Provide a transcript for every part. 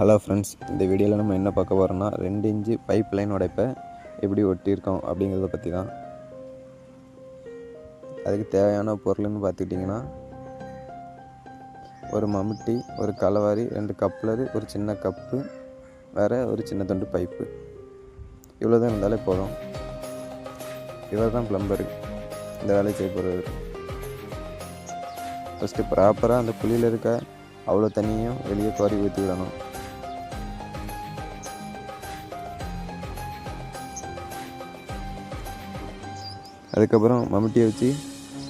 Hello friends இந்த வீடியோவில் நம்ம என்ன பார்க்க போகிறோம்னா ரெண்டு இன்ச்சு பைப் லைன் உடைப்பை எப்படி ஒட்டியிருக்கோம் அப்படிங்கிறத பற்றி தான். அதுக்கு தேவையான பொருள்னு பார்த்துக்கிட்டிங்கன்னா ஒரு மம்முட்டி ஒரு கலவாரி ரெண்டு கப்லரு ஒரு சின்ன கப்பு வேறு ஒரு சின்ன துண்டு பைப்பு இவ்வளோ தான் இருந்தாலே போதும். இவர் தான் ப்ளம்பரு இந்த வேலையை செய்ய போகிறவர் ஃபஸ்ட்டு ப்ராப்பராக அந்த குழியில் இருக்க அவ்வளோ தண்ணியும் வெளியே கோரி ஊற்றி விடணும் அதுக்கப்புறம் மம்முட்டியை வச்சு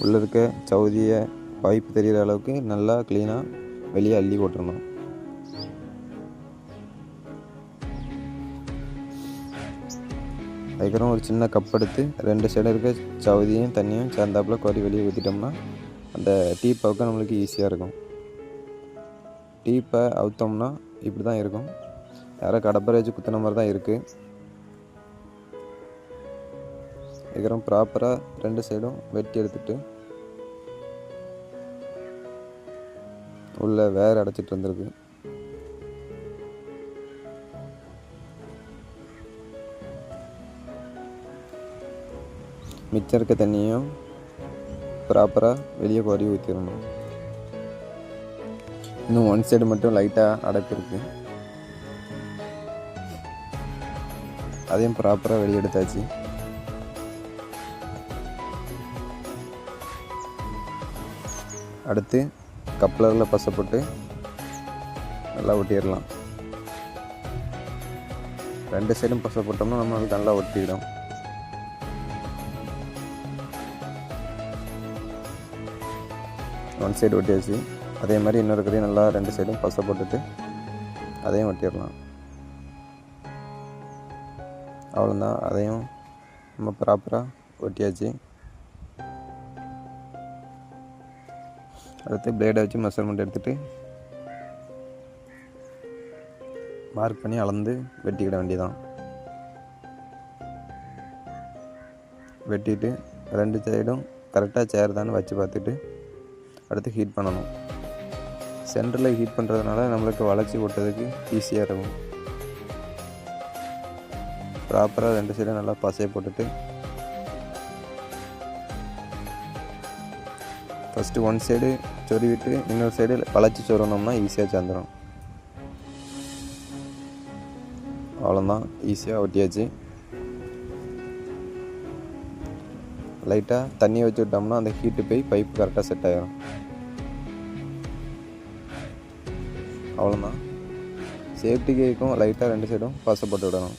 உள்ளே இருக்க சவுதியை பைப் தெரிகிற அளவுக்கு நல்லா க்ளீனாக வெளியே அள்ளி போட்டுறணும் அதுக்கப்புறம் ஒரு சின்ன கப் எடுத்து ரெண்டு சைடு இருக்க சவுதியும் தண்ணியும் சேர்ந்தாப்புல கோரி வெளியே ஊற்றிட்டோம்னா அந்த டீ பவுக்க நம்மளுக்கு ஈஸியாக இருக்கும். டீப்பை அவுத்தோம்னா இப்படி தான் இருக்கும். யாரோ கடப்பரை வச்சு குத்துன மாதிரி தான் இருக்குது இதுக்கப்புறம் ப்ராப்பராக ரெண்டு சைடும் வெட்டி எடுத்துட்டு உள்ள வேர் அடைச்சிட்டு வந்துருக்கு. மிச்சம் இருக்க தண்ணியும் ப்ராப்பராக வெளியே கோரி ஊற்றிடணும் இன்னும் ஒன் சைடு மட்டும் லைட்டாக அடைப்பு அதையும் ப்ராப்பராக வெளியே எடுத்தாச்சு. அடுத்து கப்ளரில் பசை போட்டு நல்லா ஒட்டிடலாம். ரெண்டு சைடும் பசை போட்டோம்னா நம்மளுக்கு நல்லா ஒட்டிடும். One side ஒட்டியாச்சு. அதே மாதிரி இன்னொரு கடையும் நல்லா ரெண்டு சைடும் பசை அதையும் ஒட்டிடலாம். அவ்வளோதான் அதையும் நம்ம ப்ராப்பராக ஒட்டியாச்சு. அடுத்து பிளேடை வச்சு மெஷர்மெண்ட் எடுத்துகிட்டு மார்க் பண்ணி அளந்து வெட்டிக்கிட வேண்டியதான் வெட்டிட்டு ரெண்டு சைடும் கரெக்டாக சேருதான்னு வச்சு பார்த்துட்டு அடுத்து ஹீட் பண்ணணும். சென்டரில் ஹீட் பண்ணுறதுனால நம்மளுக்கு வளைச்சி ஓட்டுறதுக்கு ஈஸியாக இருக்கும். ப்ராப்பராக ரெண்டு சைடும் நல்லா பசையை போட்டுட்டு ஃபஸ்ட்டு ஒன் சைடு சொருவிட்டு இன்னொரு சைடு வளைச்சி சொருனோம்னா ஈஸியாக சேர்ந்துடும் அவ்வளோதான் ஈஸியாக ஒட்டியாச்சு. லைட்டாக தண்ணியை வச்சு விட்டோம்னா அந்த ஹீட்டு போய் பைப் கரெக்டாக செட் ஆகிடும் அவ்வளோதான் சேஃப்டி கேக்கும் லைட்டாக ரெண்டு சைடும் பசை போட்டு விடணும்.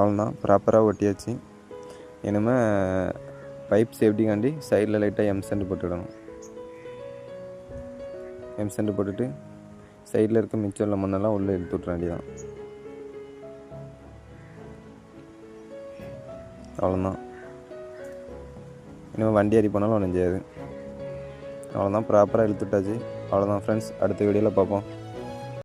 அவ்வளோதான் ப்ராப்பராக ஒட்டியாச்சு. இனிமேல் பைப் சேஃப்டிக்காண்டி சைடில் லைட்டாக எம் சென்ட் போட்டுவிடணும் எம் சென்ட் போட்டுட்டு சைடில் இருக்க மிச்சம் உள்ள மண்ணெல்லாம் உள்ளே எடுத்து விட்ற வேண்டியதான் அவ்வளோதான் இனிமேல் வண்டி ஏறி போனாலும் ஒன்றும் செய்யாது. அவ்வளோதான் ப்ராப்பராக இழுத்துட்டாச்சு அவ்வளோதான் ஃப்ரெண்ட்ஸ் அடுத்த வீடியோவில் பார்ப்போம்.